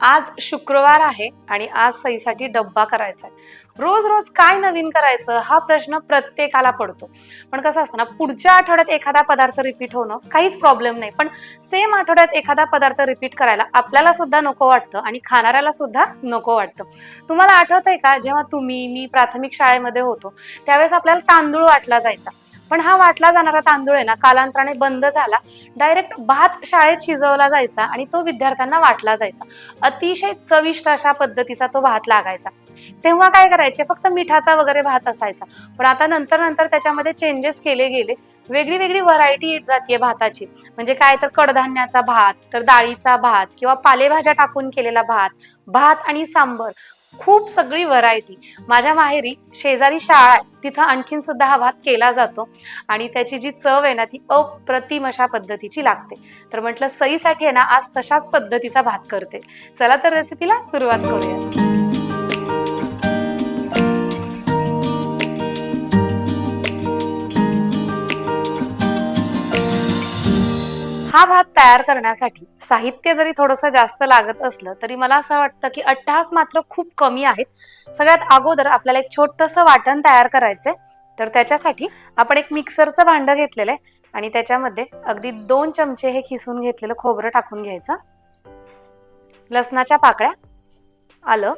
आज शुक्रवार आहे आणि आज सईसाठी डब्बा करायचा आहे. रोज रोज काय नवीन करायचं हा प्रश्न प्रत्येकाला पडतो. पण कसं असतं ना पुढच्या आठवड्यात एखादा पदार्थ रिपीट होणं काहीच प्रॉब्लेम नाही. पण सेम आठवड्यात एखादा पदार्थ रिपीट करायला आपल्याला सुद्धा नको वाटतं आणि खाणाऱ्याला सुद्धा नको वाटतं. तुम्हाला आठवतंय का जेव्हा तुम्ही मी प्राथमिक शाळेमध्ये होतो त्यावेळेस आपल्याला तांदूळ वाटला जायचा. पण हा वाटला जाणारा तांदूळ आहे ना कालांतराने बंद झाला. डायरेक्ट भात शाळेत शिजवला जायचा आणि तो विद्यार्थ्यांना वाटला जायचा. अतिशय चविष्ट अशा पद्धतीचा तो भात लागायचा. तेव्हा काय करायचे? फक्त मिठाचा वगैरे भात असायचा. पण आता नंतर नंतर त्याच्यामध्ये चेंजेस केले गेले. वेगळी वेगळी व्हरायटी येत जाते भाताची. म्हणजे काय तर कडधान्याचा भात तर डाळीचा भात किंवा पालेभाज्या टाकून केलेला भात भात आणि सांबर. खूप सगळी व्हरायटी माझ्या माहेरी शेजारी शाळा आहे. तिथं आणखीन सुद्धा हा भात केला जातो. आणि त्याची जी चव आहे ना ती अप्रतिम अशा पद्धतीची लागते. तर म्हटलं सईसाठी आहे ना आज तशाच पद्धतीचा भात करते. चला तर रेसिपीला सुरुवात करूया. हा भात तयार करण्यासाठी साहित्य जरी थोडंसं जास्त लागत असलं तरी मला असं वाटतं की अट्टहास मात्र खूप कमी आहेत. सगळ्यात अगोदर आपल्याला एक छोटंसं वाटण तयार करायचंय. तर त्याच्यासाठी आपण एक मिक्सरचं भांडं घेतलेलं आहे आणि त्याच्यामध्ये अगदी दोन चमचे हे खिसून घेतलेलं खोबरं टाकून घ्यायचं. लसणाच्या पाकळ्या आलं.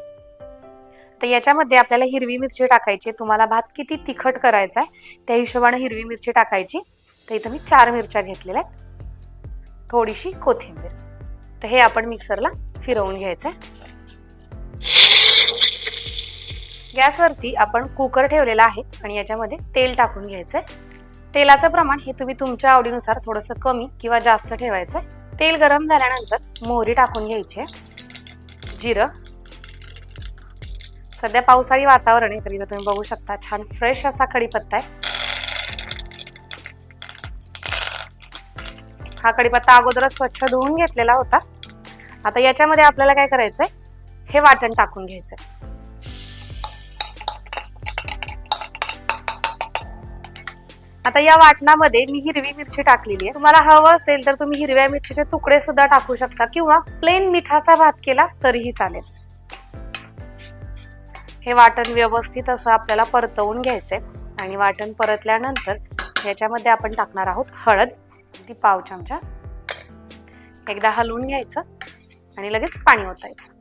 तर याच्यामध्ये आपल्याला हिरवी मिरची टाकायची आहे. तुम्हाला भात किती तिखट करायचा आहे त्या हिशोबाने हिरवी मिरची टाकायची. तर इथं मी चार मिरच्या घेतलेल्या आहेत. थोडीशी कोथिंबीर. तर हे आपण मिक्सरला फिरवून घ्यायचं आहे गॅसवरती आपण कुकर ठेवलेला आहे आणि याच्यामध्ये तेल टाकून घ्यायचंय. तेलाचं प्रमाण हे तुम्ही तुमच्या आवडीनुसार थोडंसं कमी किंवा जास्त ठेवायचंय. तेल गरम झाल्यानंतर मोहरी टाकून घ्यायची आहे जिरं. सध्या पावसाळी वातावरण आहे तरी इथं तुम्ही बघू शकता छान फ्रेश असा कढीपत्ता आहे. हा कढीपत्ता अगोदरच स्वच्छ धुवून घेतलेला होता. आता याच्यामध्ये आपल्याला काय करायचंय? हे वाटण टाकून घ्यायचंय. आता या वाटणामध्ये मी हिरवी मिरची टाकलेली आहे. तुम्हाला हवं असेल तर तुम्ही हिरव्या मिरचीचे तुकडे सुद्धा टाकू शकता किंवा प्लेन मिठाचा भात केला तरीही चालेल. हे वाटण व्यवस्थित असं आपल्याला परतवून घ्यायचंय. आणि वाटण परतल्यानंतर याच्यामध्ये आपण टाकणार आहोत हळद. ती पाव चमचा. एकदा हलवून घ्यायचं आणि लगेच पाणी ओतायचं.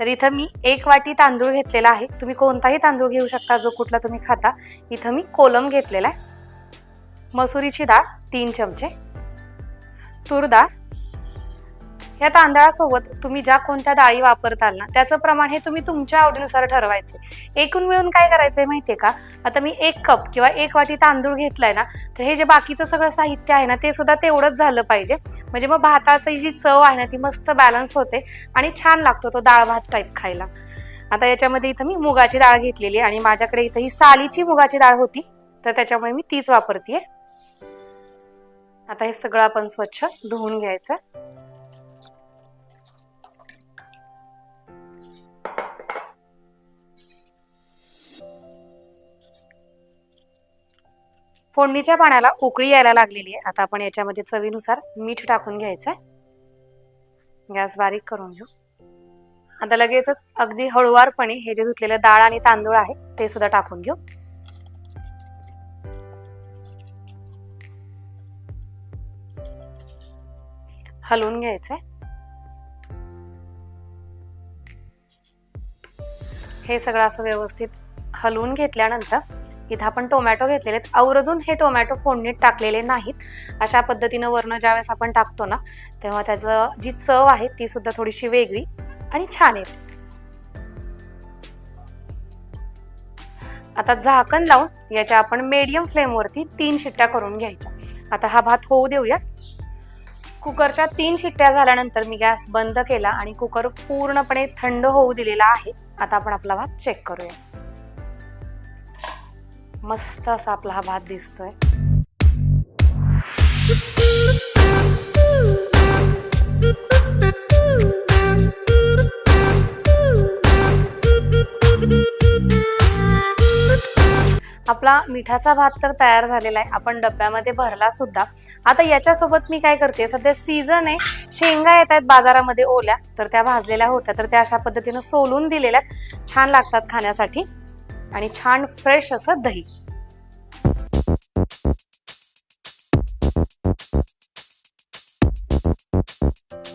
तर इथं मी एक वाटी तांदूळ घेतलेला आहे. तुम्ही कोणताही तांदूळ घेऊ शकता जो कुठला तुम्ही खाता. इथं मी कोलम घेतलेला आहे. मसुरीची डाळ तीन चमचे. तूर डाळ या तांदळासोबत तुम्ही ज्या कोणत्या डाळी वापरताल ना त्याचं प्रमाण हे तुम्ही तुमच्या आवडीनुसार ठरवायचे. एकूण मिळून काय करायचंय माहितीये का? आता मी एक कप किंवा एक वाटी तांदूळ घेतलाय ना तर हे जे बाकीचं सगळं साहित्य आहे ना ते सुद्धा तेवढंच झालं पाहिजे. म्हणजे मग भाताची जी चव आहे ना ती मस्त बॅलन्स होते आणि छान लागतो तो डाळ भात टाईप खायला. आता याच्यामध्ये इथं मी मुगाची डाळ घेतलेली आहे आणि माझ्याकडे इथं ही सालीची मुगाची डाळ होती तर त्याच्यामुळे मी तीच वापरतीये. आता हे सगळं आपण स्वच्छ धुवून घ्यायचं. फोडणीच्या पाण्याला उकळी यायला लागलेली आहे. आता आपण याच्यामध्ये चवीनुसार मीठ टाकून घ्यायचंय. गॅस बारीक करून घेऊ. आता लगेचच अगदी हळुवारपणे हे जे धुतलेलं डाळ आणि तांदूळ आहे ते सुद्धा टाकून घेऊ. हलवून घ्यायचंय. हे सगळं असं व्यवस्थित हलवून घेतल्यानंतर इथं आपण टोमॅटो घेतलेले आहेत. आवर्जून हे टोमॅटो फोडणीत टाकलेले नाहीत. अशा पद्धतीनं वर्ण ज्यावेळेस आपण टाकतो ना तेव्हा त्याचं जी चव आहे ती सुद्धा थोडीशी वेगळी आणि छान येते. आता झाकण लावून याच्या आपण मीडियम फ्लेमवरती तीन शिट्ट्या करून घ्यायच्या. आता हा भात होऊ देऊया कुकरच्या तीन शिट्ट्या झाल्यानंतर मी गॅस बंद केला आणि कुकर पूर्णपणे थंड होऊ दिलेला आहे. आता आपण आपला भात चेक करूया. मस्त असा आपला हा भात दिसतोय. आपला मिठाचा भात तर तयार झालेला आहे. आपण डब्यामध्ये भरला सुद्धा. आता याच्यासोबत मी काय करते सध्या सीझन आहे. शेंगा येत आहेत बाजारामध्ये ओल्या तर त्या भाजलेल्या होत्या. तर त्या अशा पद्धतीनं सोलून दिलेल्या आहेत. छान लागतात खाण्यासाठी. आणि छान फ्रेश असं दही.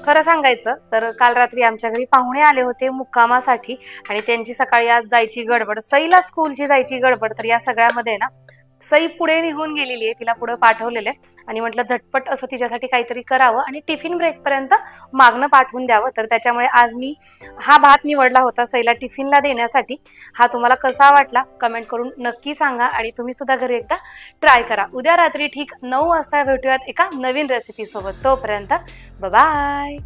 खरं सांगायचं तर काल रात्री आमच्या घरी पाहुणे आले होते मुक्कामासाठी आणि त्यांची सकाळी आज जायची गडबड. सईला स्कूलची जायची गडबड तर या सगळ्यामध्ये ना सई पुढे निघून गेलेली आहे तिला पुढे पाठवलेलं आहे. आणि म्हटलं झटपट असं तिच्यासाठी काहीतरी करावं आणि टिफिन ब्रेकपर्यंत मागणं पाठवून द्यावं. तर त्याच्यामुळे आज मी हा भात निवडला होता सईला टिफिनला देण्यासाठी. हा तुम्हाला कसा वाटला कमेंट करून नक्की सांगा आणि तुम्ही सुद्धा घरी एकदा ट्राय करा. उद्या रात्री ठीक नऊ वाजता भेटूयात एका नवीन रेसिपी सोबत. तोपर्यंत बाय